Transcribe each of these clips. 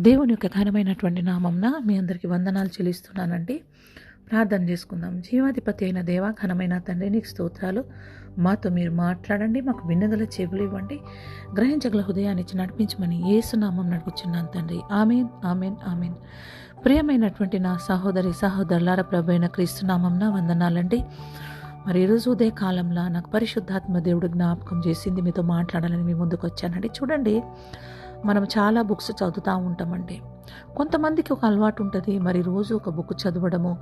దేవుని యొక్క ఘనమైనటువంటి నామంన మీ అందరికీ వందనాలు చెల్లిస్తున్నానండి. ప్రార్థన చేసుకుందాం. జీవాధిపతి అయిన దేవ ఘనమైన తండ్రి నీకు స్తోత్రాలు. మాతో మీరు మాట్లాడండి మాకు విన్నగల చెవులు ఇవ్వండి. గ్రహించగల హృదయాన్ని ఇచ్చి నడిపించమని ఏసునామం నడుపుచున్నాను తండ్రి. Amen amen amen. ప్రియమైనటువంటి నా సహోదరి సహోదరులార ప్రభు అయిన క్రీస్తునామంన వందనాలండి. మరి ఈరోజు ఉదయ కాలంలో నాకు పరిశుద్ధాత్మ దేవుడు జ్ఞాపకం చేసింది. మీతో మాట్లాడాలని మీ ముందుకు వచ్చానండి. చూడండి. మనం చాలా బుక్స్ చదువుతూ ఉంటామండి. కొంతమందికి ఒక అలవాటు ఉంటుంది మరి రోజు ఒక బుక్ చదవడము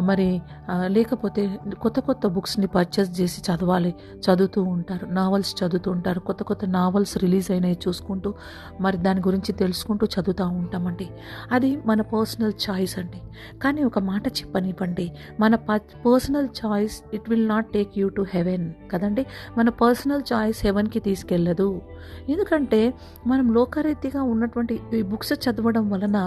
మరి లేకపోతే కొత్త కొత్త బుక్స్ని పర్చేస్ చేసి చదవాలి చదువుతూ ఉంటారు నావల్స్ చదువుతూ ఉంటారు కొత్త కొత్త నావల్స్ రిలీజ్ అయినాయి చూసుకుంటూ మరి దాని గురించి తెలుసుకుంటూ చదువుతూ ఉంటామండి. అది మన పర్సనల్ చాయిస్ అండి. కానీ ఒక మాట చెప్పనివ్వండి మన personal choice it will not take you to heaven కదండి? మన పర్సనల్ చాయిస్ హెవెన్కి తీసుకెళ్ళదు. ఎందుకంటే మనం లోకరీతిగా ఉన్నటువంటి ఈ బుక్స్ చదవడం వల్ల వలన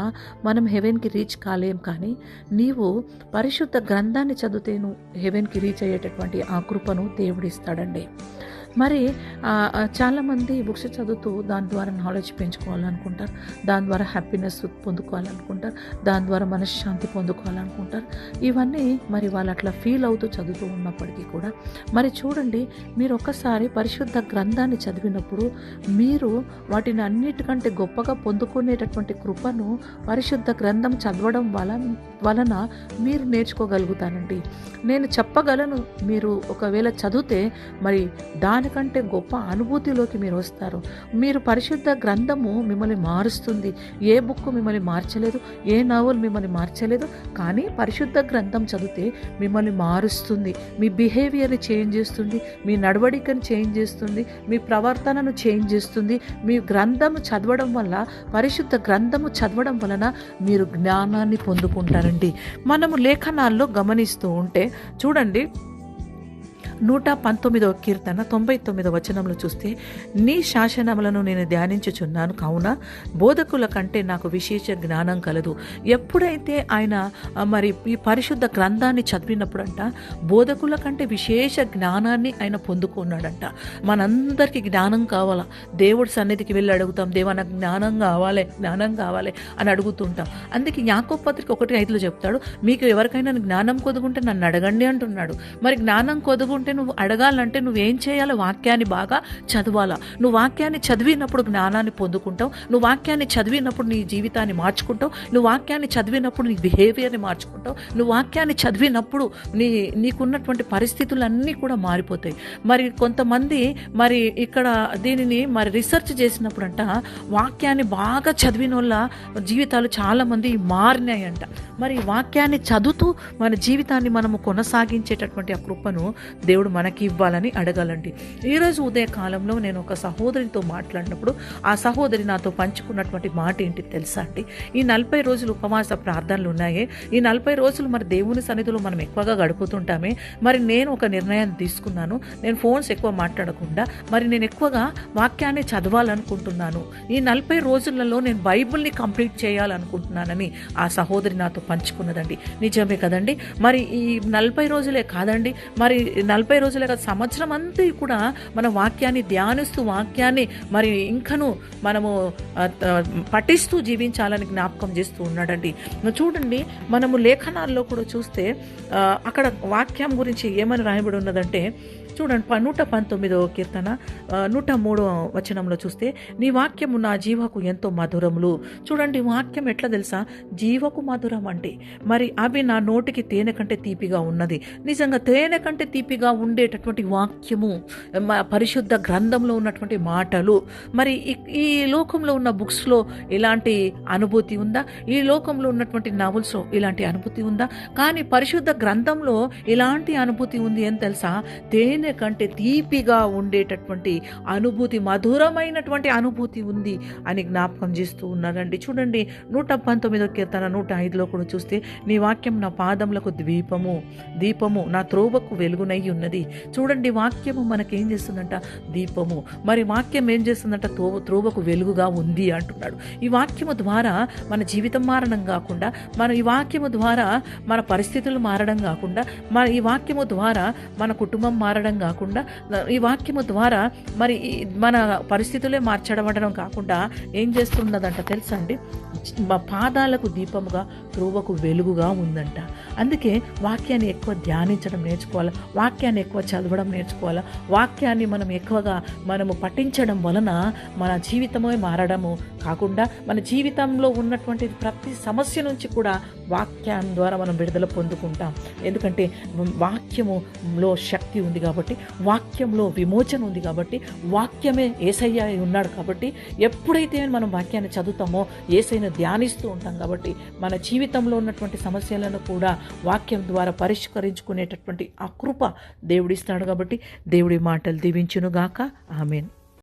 మనం హెవెన్కి రీచ్ కాలేం కానీ నీవు పరిశుద్ధ గ్రంథాన్ని చదివితే నువ్వు హెవెన్కి రీచ్ అయ్యేటటువంటి ఆ కృపను దేవుడిస్తాడండి మరి చాలామంది బుక్స్ చదువుతూ దాని ద్వారా నాలెడ్జ్ పెంచుకోవాలనుకుంటారు దాని ద్వారా హ్యాపీనెస్ పొందుకోవాలనుకుంటారు దాని ద్వారా మనశ్శాంతి పొందుకోవాలనుకుంటారు. ఇవన్నీ మరి వాళ్ళు అట్లా ఫీల్ అవుతూ చదువుతూ ఉన్నప్పటికీ కూడా మరి చూడండి మీరు ఒకసారి పరిశుద్ధ గ్రంథాన్ని చదివినప్పుడు మీరు వాటిని అన్నిటికంటే గొప్పగా పొందుకునేటటువంటి కృపను పరిశుద్ధ గ్రంథం చదవడం వల వలన మీరు నేర్చుకోగలుగుతానండి నేను చెప్పగలను మీరు ఒకవేళ చదివితే మరి దాని దానికంటే గొప్ప అనుభూతిలోకి మీరు వస్తారు. మీరు పరిశుద్ధ గ్రంథము మిమ్మల్ని మారుస్తుంది. ఏ బుక్ మిమ్మల్ని మార్చలేదు ఏ నావల్ మిమ్మల్ని మార్చలేదు కానీ పరిశుద్ధ గ్రంథం చదివితే మిమ్మల్ని మారుస్తుంది. మీ బిహేవియర్ని చేంజ్ చేస్తుంది మీ నడవడికను చేంజ్ చేస్తుంది మీ ప్రవర్తనను చేంజ్ చేస్తుంది. మీ గ్రంథము చదవడం వల్ల పరిశుద్ధ గ్రంథము చదవడం వలన మీరు జ్ఞానాన్ని పొందుకుంటారండి. మనము లేఖనాల్లో గమనిస్తూ ఉంటే చూడండి నూట పంతొమ్మిదవ కీర్తన తొంభై తొమ్మిదవ వచనంలో చూస్తే నీ శాసనములను నేను ధ్యానించుచున్నాను. కావున బోధకుల కంటే నాకు విశేష జ్ఞానం కలదు. ఎప్పుడైతే ఆయన మరి ఈ పరిశుద్ధ గ్రంథాన్ని చదివినప్పుడంట బోధకుల కంటే విశేష జ్ఞానాన్ని ఆయన పొందుకున్నాడంట. మనందరికీ జ్ఞానం కావాలా? దేవుడి సన్నిధికి వెళ్ళి అడుగుతాం దేవా నాకు జ్ఞానం కావాలి జ్ఞానం కావాలి అని అడుగుతుంటాం. అందుకే యాకో పత్రిక ఒకటి ఐదులో చెప్తాడు మీకు ఎవరికైనా జ్ఞానం కొదుగుంటే నన్ను అడగండి అంటున్నాడు. మరి జ్ఞానం అంటే నువ్వు అడగాలంటే నువ్వేం చేయాలి వాక్యాన్ని బాగా చదవాలా. నువ్వు వాక్యాన్ని చదివినప్పుడు జ్ఞానాన్ని పొందుకుంటావు. నువ్వు వాక్యాన్ని చదివినప్పుడు నీ జీవితాన్ని మార్చుకుంటావు. నువ్వు వాక్యాన్ని చదివినప్పుడు నీ బిహేవియర్ని మార్చుకుంటావు. నువ్వు వాక్యాన్ని చదివినప్పుడు నీ నీకున్నటువంటి పరిస్థితులన్నీ కూడా మారిపోతాయి. మరి కొంతమంది మరి ఇక్కడ దీనిని మరి రీసెర్చ్ చేసినప్పుడు అంట వాక్యాన్ని బాగా చదివిన వాళ్ళ జీవితాలు చాలామంది మారినాయంట. మరి వాక్యాన్ని చదువుతూ మన జీవితాన్ని మనము కొనసాగించేటటువంటి ఆ కృపను దేవుడు మనకి ఇవ్వాలని అడగాలండి. ఈరోజు ఉదయకాలంలో నేను ఒక సహోదరితో మాట్లాడినప్పుడు ఆ సహోదరి నాతో పంచుకున్నటువంటి మాట ఏంటి తెలుసా అండి? ఈ నలభై రోజులు ఉపవాస ప్రార్థనలు ఉన్నాయి. ఈ నలభై రోజులు మరి దేవుని సన్నిధిలో మనం ఎక్కువగా గడుపుతుంటామే. మరి నేను ఒక నిర్ణయం తీసుకున్నాను. నేను ఫోన్స్ ఎక్కువ మాట్లాడకుండా మరి నేను ఎక్కువగా వాక్యాన్ని చదవాలనుకుంటున్నాను. ఈ నలభై రోజులలో నేను బైబిల్ని కంప్లీట్ చేయాలనుకుంటున్నానని ఆ సహోదరి నాతో పంచుకున్నదండి. నిజమే కదండి? మరి ఈ నలభై రోజులే కాదండి. మరి నలభై రోజులే కాదు సంవత్సరం అంతా కూడా మన వాక్యాన్ని ధ్యానిస్తూ వాక్యాన్ని మరి ఇంకను మనము పఠిస్తూ జీవించాలని జ్ఞాపకం చేస్తూ ఉన్నాడండి. చూడండి మనము లేఖనాల్లో కూడా చూస్తే అక్కడ వాక్యం గురించి ఏమని రాయబడి ఉన్నదంటే చూడండి నూట పంతొమ్మిదవ కీర్తన నూట మూడవ వచనంలో చూస్తే నీ వాక్యము నా జీవకు ఎంతో మధురములు. చూడండి వాక్యం ఎట్లా తెలుసా? జీవకు మధురం అంటే మరి అవి నా నోటికి తేనె కంటే తీపిగా ఉన్నది. నిజంగా తేనె కంటే తీపిగా ఉండేటటువంటి వాక్యము మ- పరిశుద్ధ గ్రంథంలో ఉన్నటువంటి మాటలు. మరి ఈ- ఈ లోకంలో ఉన్న బుక్స్లో ఇలాంటి అనుభూతి ఉందా? ఈ లోకంలో ఉన్నటువంటి నవల్స్లో ఇలాంటి అనుభూతి ఉందా? కానీ పరిశుద్ధ గ్రంథంలో ఇలాంటి అనుభూతి ఉంది అని తెలుసా? తేనె కంటే తీపిగా ఉండేటటువంటి అనుభూతి మధురమైనటువంటి అనుభూతి ఉంది అని జ్ఞాపకం చేస్తూ ఉన్నారండి. చూడండి నూట పంతొమ్మిదో కీర్తన నూట ఐదులో కూడా చూస్తే నీ వాక్యం నా పాదములకు ద్వీపము దీపము నా త్రోవకు వెలుగునై ఉన్నది. చూడండి వాక్యము మనకేం చేస్తుందంట? దీపము. మరి వాక్యం ఏం చేస్తుందంట? త్రోవ త్రోవకు వెలుగుగా ఉంది అంటున్నాడు. ఈ వాక్యము ద్వారా మన జీవితం మారడం కాకుండా మన ఈ వాక్యము ద్వారా మన పరిస్థితులు మారడం కాకుండా మన ఈ వాక్యము ద్వారా మన కుటుంబం మారడం కాకుండా ఈ వాక్యము ద్వారా మరి ఈ మన పరిస్థితులే మార్చడం అనడం కాకుండా ఏం చేస్తున్నదంట తెలుసా అండి మా పాదాలకు దీపముగా క్రూవకు వెలుగుగా ఉందంట. అందుకే వాక్యాన్ని ఎక్కువ ధ్యానించడం నేర్చుకోవాలి వాక్యాన్ని ఎక్కువ చదవడం నేర్చుకోవాలి వాక్యాన్ని మనం ఎక్కువగా మనము పఠించడం వలన మన జీవితమే మారడము కాకుండా మన జీవితంలో ఉన్నటువంటి ప్రతి సమస్య నుంచి కూడా వాక్యం ద్వారా మనం విడుదల పొందుకుంటాం. ఎందుకంటే వాక్యములో శక్తి ఉంది కాబట్టి వాక్యంలో విమోచన ఉంది కాబట్టి వాక్యమే ఏసయ్య అయి ఉన్నాడు కాబట్టి ఎప్పుడైతే మనం వాక్యాన్ని చదువుతామో ఏసైనా ధ్యానిస్తూ ఉంటాం కాబట్టి మన జీవితంలో ఉన్నటువంటి సమస్యలను కూడా వాక్యం ద్వారా పరిష్కరించుకునేటటువంటి అకృప దేవుడిస్తాడు కాబట్టి దేవుడి మాటలు దీవించునుగాక. ఆమెన్.